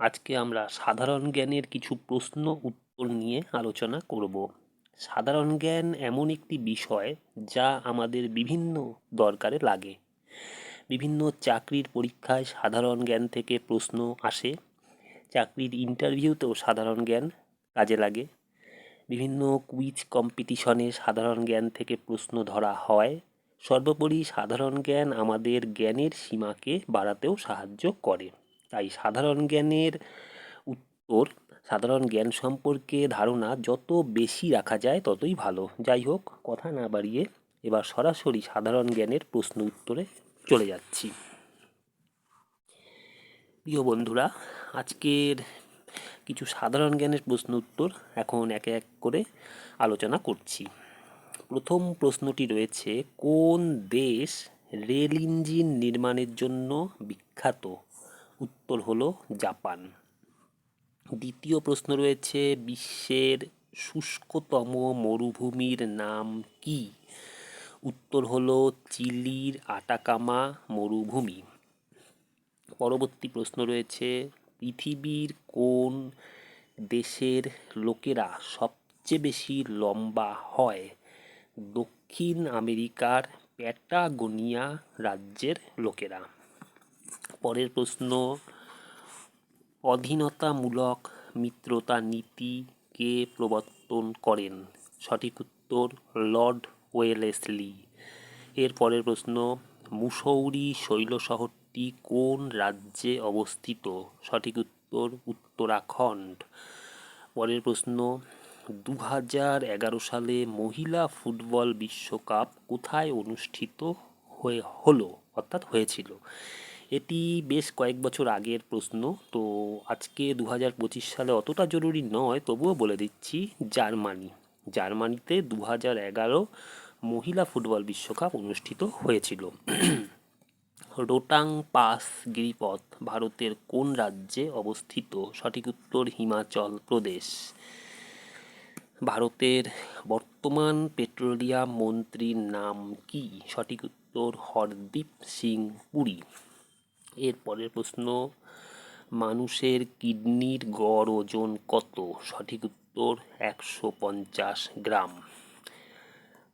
আজকে আমরা সাধারণ জ্ঞানের কিছু প্রশ্ন উত্তর নিয়ে আলোচনা করব। সাধারণ জ্ঞান এমন একটি বিষয় যা আমাদের বিভিন্ন দরকারে লাগে। বিভিন্ন চাকরির পরীক্ষায় সাধারণ জ্ঞান থেকে প্রশ্ন আসে। চাকরির ইন্টারভিউতেও সাধারণ জ্ঞান কাজে লাগে। বিভিন্ন কুইজ কম্পিটিশনে সাধারণ জ্ঞান থেকে প্রশ্ন ধরা হয়। সর্বোপরি সাধারণ জ্ঞান আমাদের জ্ঞানের সীমাকে বাড়াতেও সাহায্য করে। তাই সাধারণ জ্ঞানের উত্তর, সাধারণ জ্ঞান সম্পর্কে ধারণা যত বেশি রাখা যায় ততই ভালো। যাই হোক, কথা না বাড়িয়ে এবার সরাসরি সাধারণ জ্ঞানের প্রশ্ন উত্তরে চলে যাচ্ছি। প্রিয় বন্ধুরা, আজকের কিছু সাধারণ জ্ঞানের প্রশ্ন উত্তর এখন একে এক করে আলোচনা করছি। প্রথম প্রশ্নটি রয়েছে, কোন দেশ রেল ইঞ্জিন নির্মাণের জন্য বিখ্যাত? উত্তর হলো জাপান। দ্বিতীয় প্রশ্ন রয়েছে, বিশ্বের শুষ্কতম মরুভূমির নাম কি? উত্তর হলো চিলির আটাকামা মরুভূমি। পরবর্তী প্রশ্ন রয়েছে, পৃথিবীর কোন দেশের লোকেরা সবচেয়ে বেশি লম্বা হয়? দক্ষিণ আমেরিকার প্যাটাগোনিয়া রাজ্যের লোকেরা। পরের প্রশ্ন, অধীনতামূলক মিত্রতা নীতি কে প্রবর্তন করেন? সঠিক উত্তর, লর্ড ওয়েলেসলি। এর পরের প্রশ্ন, মুসৌরি শৈল শহরটি কোন রাজ্যে অবস্থিত? সঠিক উত্তর, উত্তরাখণ্ড। পরের প্রশ্ন দু হাজার এগারো সালে মহিলা ফুটবল বিশ্বকাপ কোথায় অনুষ্ঠিত হয়ে, হলো, অর্থাৎ হয়েছিল? এটি বেশ কয়েক বছর আগের প্রশ্ন। তো আজকে দু হাজার পঁচিশ সালে অতটা জরুরি নয়, তবুও বলে দিচ্ছি জার্মানি। জার্মানিতে দু হাজার এগারো মহিলা ফুটবল বিশ্বকাপ অনুষ্ঠিত হয়েছিল। রোটাং পাস গিরিপথ ভারতের কোন রাজ্যে অবস্থিত? সঠিক উত্তর হিমাচল প্রদেশ। ভারতের বর্তমান পেট্রোলিয়াম মন্ত্রীর নাম কি? সঠিক উত্তর হরদীপ সিং পুরী। এর পরের প্রশ্ন, মানুষের কিডনির গড় ওজন কত? সঠিক উত্তর, একশো পঞ্চাশ গ্রাম।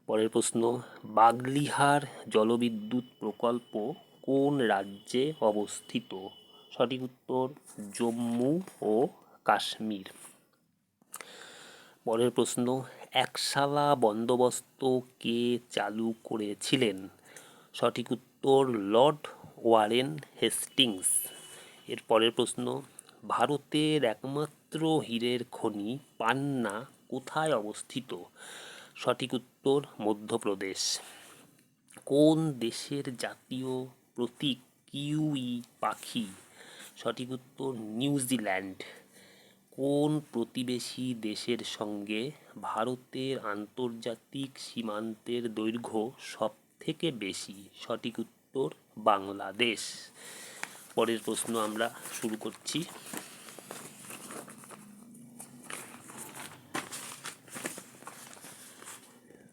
পরের প্রশ্ন, বাগলিহার জলবিদ্যুৎ প্রকল্প কোন রাজ্যে অবস্থিত? সঠিক উত্তর, জম্মু ও কাশ্মীর। পরের প্রশ্ন, একশালা বন্দোবস্ত কে চালু করেছিলেন? সঠিক উত্তর, লর্ড ওয়ারেন হেস্টিংস। এর পরের প্রশ্ন, ভারতের একমাত্র হীরের খনি পান্না কোথায় অবস্থিত? সঠিক উত্তর, মধ্যপ্রদেশ। কোন দেশের জাতীয় প্রতীক কিউই পাখি? সঠিক উত্তর নিউজিল্যান্ড কোন প্রতিবেশী দেশের সঙ্গে ভারতের আন্তর্জাতিক সীমান্তের দৈর্ঘ্য সব থেকে বেশি? সঠিক উত্তর বাংলাদেশ। পরের প্রশ্ন আমরা শুরু করছি।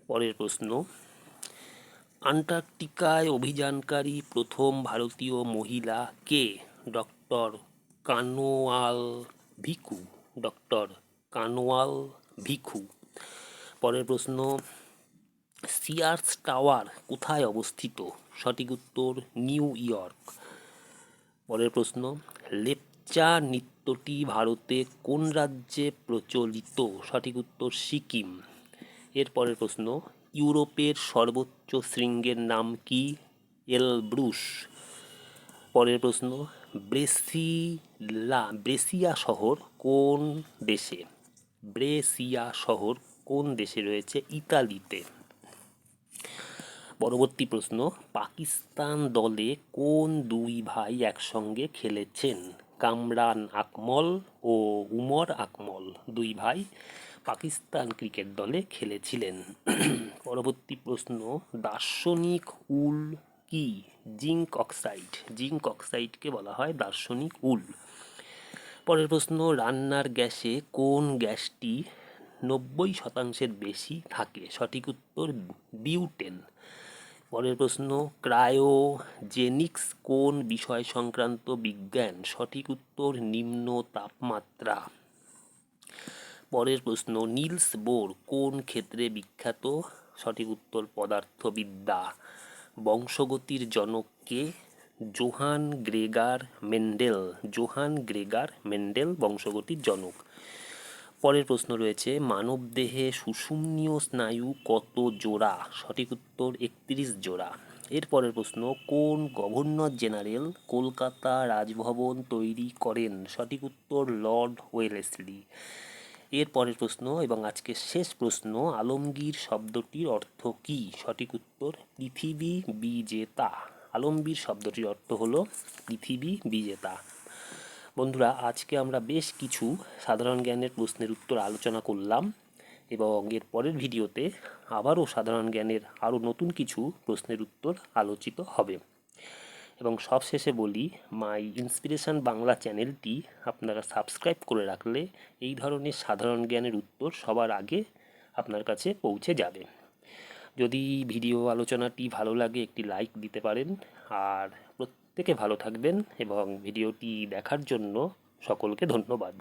পরের প্রশ্ন, আন্টার্কটিকায় অভিযানকারী প্রথম ভারতীয় মহিলা কে? ডক্টর কানোয়াল ভিকু। ডক্টর কানোয়াল ভিখু পরের প্রশ্ন সিয়ার্স টাওয়ার কোথায় অবস্থিত? সঠিক উত্তর, নিউ ইয়র্ক। পরের প্রশ্ন, লেপচা নৃত্যটি ভারতে কোন রাজ্যে প্রচলিত? সঠিক উত্তর, সিকিম। এর পরের প্রশ্ন, ইউরোপের সর্বোচ্চ শৃঙ্গের নাম কি? এলব্রুস পরের প্রশ্ন, ব্রেসিলা, ব্রেসিয়া শহর কোন দেশে? ব্রেসিয়া শহর কোন দেশে রয়েছে? ইতালিতে। পরবর্তী প্রশ্ন, পাকিস্তান দলে কোন দুই ভাই একসঙ্গে খেলেছেন? কামরান আকমল ও উমর আকমল। দুই ভাই পাকিস্তান ক্রিকেট দলে খেলেছিলেন। পরবর্তী প্রশ্ন, দার্শনিক উল কি? Zinc oxide. জিঙ্ক অক্সাইডকে বলা হয় দার্শনিক উল। পরের প্রশ্ন, রান্নার গ্যাসে কোন গ্যাসটি নব্বই শতাংশের বেশি থাকে? সঠিক উত্তর, বিউটেন। পরের প্রশ্ন, ক্রায়োজেনিক্স কোন বিষয় সংক্রান্ত বিজ্ঞান? সঠিক উত্তর, নিম্ন তাপমাত্রা। পরের প্রশ্ন, নিলস বোর কোন ক্ষেত্রে বিখ্যাত? সঠিক উত্তর, পদার্থবিদ্যা। বংশগতির জনককে Johann Gregor Mendel. Johann Gregor Mendel বংশগতির জনক। পরের প্রশ্ন রয়েছে, মানবদেহে সুষুম্নীয় স্নায়ু কত জোড়া? সঠিক উত্তর একত্রিশ জোড়া। এর পরের প্রশ্ন, কোন গভর্নর জেনারেল কলকাতা রাজভবন তৈরি করেন? সঠিক উত্তর, লর্ড ওয়েলেসলি। এর পরের প্রশ্ন এবং আজকের শেষ প্রশ্ন, আলমগীর শব্দটির অর্থ কী? সঠিক উত্তর, পৃথিবী বিজেতা। আলমগীর শব্দটির অর্থ হলো, পৃথিবী বিজেতা। বন্ধুরা, আজকে আমরা বেশ কিছু সাধারণ জ্ঞানের প্রশ্নের উত্তর আলোচনা করলাম এবং এর পরের ভিডিওতে আবারও সাধারণ জ্ঞানের আরও নতুন কিছু প্রশ্নের উত্তর আলোচিত হবে। এবং সবশেষে বলি, মাই ইন্সপিরেশান বাংলা চ্যানেলটি আপনারা সাবস্ক্রাইব করে রাখলে এই ধরনের সাধারণ জ্ঞানের উত্তর সবার আগে আপনার কাছে পৌঁছে যাবে। যদি ভিডিও আলোচনাটি ভালো লাগে, একটি লাইক দিতে পারেন। আর প্রত্যেকে ভালো থাকবেন এবং ভিডিওটি দেখার জন্য সকলকে ধন্যবাদ।